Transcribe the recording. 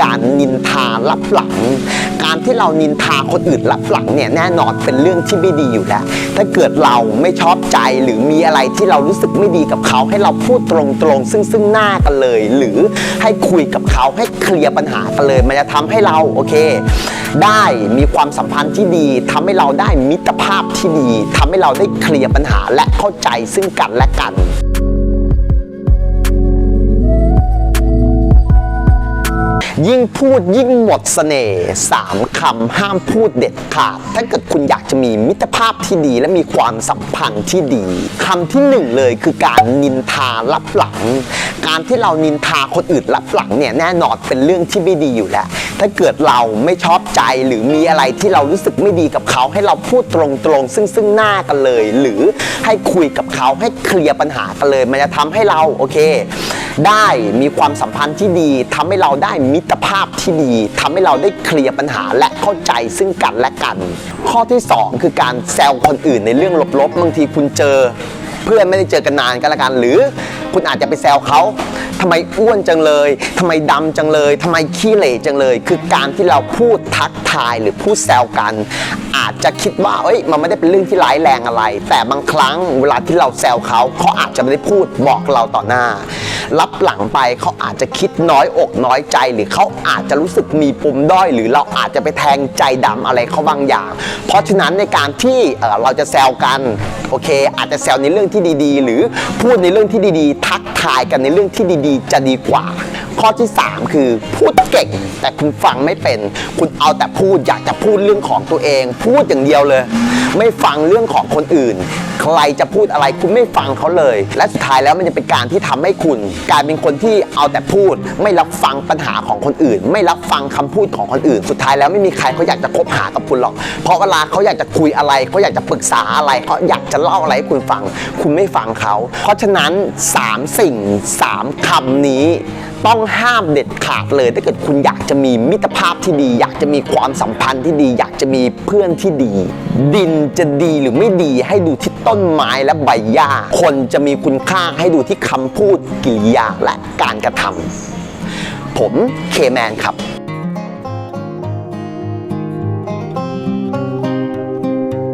การนินทารับหลัง การที่เรานินทาคนอื่นรับหลังเนี่ยแน่นอนเป็นเรื่องที่ไม่ดีอยู่แล้ว ถ้าเกิดเราไม่ชอบใจหรือมีอะไรที่เรารู้สึกไม่ดีกับเขา ให้เราพูดตรงๆ ซึ่งซึ่งหน้ากันเลย หรือให้คุยกับเขาให้เคลียร์ปัญหากันเลย มันจะทำให้เราโอเค ได้มีความสัมพันธ์ที่ดีทำให้เราได้มิตรภาพที่ดีทำให้เราได้เคลียร์ปัญหาและเข้าใจซึ่งกันและกัน ยิ่งพูดยิ่งหมดเสน่ห์สามคำห้ามพูดเด็ดขาด ถ้าเกิดคุณอยากจะมีมิตรภาพที่ดี และมีความสัมพันธ์ที่ดีคำที่หนึ่งเลยคือการนินทารับหลัง การที่เรานินทาคนอื่นรับหลังเนี่ยแน่นอนเป็นเรื่องที่ไม่ดีอยู่แล้ว ถ้าเกิดเราไม่ชอบใจหรือมีอะไรที่เรารู้สึกไม่ดีกับเขา ให้เราพูดตรงๆซึ่งซึ่งหน้ากันเลย หรือให้คุยกับเขาให้เคลียร์ปัญหากันเลย มันจะทำให้เราโอเค ได้มีความสัมพันธ์ที่ดีทำให้เราได้มิตรภาพที่ดีทำให้เราได้เคลียร์ปัญหาและเข้าใจซึ่งกันและกัน ข้อที่สองคือการแซวคนอื่นในเรื่องลบๆบางทีคุณเจอ เพื่อนไม่ได้เจอกันนานก็แล้วกันหรือคุณอาจจะไปแซวเขาทำไมอ้วนจังเลย ทำไมดำจังเลย ทำไมขี้เหร่จังเลย คือการที่เราพูดทักทายหรือพูดแซวกัน อาจจะคิดว่าเอ้ยมันไม่ได้เป็นเรื่องที่ร้ายแรงอะไร แต่บางครั้งเวลาที่เราแซวเขาเขาอาจจะไม่ได้พูดบอกเราต่อหน้า รับหลังไปเขาอาจจะคิดน้อยอกน้อยใจ หรือเขาอาจจะรู้สึกมีปุ่มด้อย หรือเราอาจจะไปแทงใจดำอะไรเขาบางอย่าง เพราะฉะนั้นในการที่เเราจะแซวกันโอเค อาจจะแซวในเรื่องที่ดีๆ หรือพูดในเรื่องที่ดีๆ ทักทายกันในเรื่องที่ดีๆ จะดีกว่า ข้อที่ 3 คือพูดเก่งแต่คุณฟังไม่เป็น คุณเอาแต่พูดอยากจะพูดเรื่องของตัวเอง พูดอย่างเดียวเลย ไม่ฟังเรื่องของคนอื่น ใครจะพูดอะไรคุณไม่ฟังเขาเลย และสุดท้ายแล้วมันจะเป็นการที่ทำให้คุณกลายเป็นคนที่เอาแต่พูด ไม่รับฟังปัญหาของคนอื่น ไม่รับฟังคำพูดของคนอื่น สุดท้ายแล้วไม่มีใครเขาอยากจะคบหากับคุณหรอก เพราะเวลาเขาอยากจะคุยอะไรเขาอยากจะปรึกษาอะไรเขาอยากจะเล่าอะไรให้คุณฟัง คุณไม่ฟังเขา เพราะฉะนั้นสามสิ่งสามคำนี้ ต้องห้ามเด็ดขาดเลย ถ้าเกิดคุณอยากจะมีมิตรภาพที่ดี อยากจะมีความสัมพันธ์ที่ดี อยากจะมีเพื่อนที่ดี ดินจะดีหรือไม่ดีให้ดูที่ต้นไม้และใบหญ้า คนจะมีคุณค่าให้ดูที่คำพูดกิริยาและการกระทำผมเคแมนครับ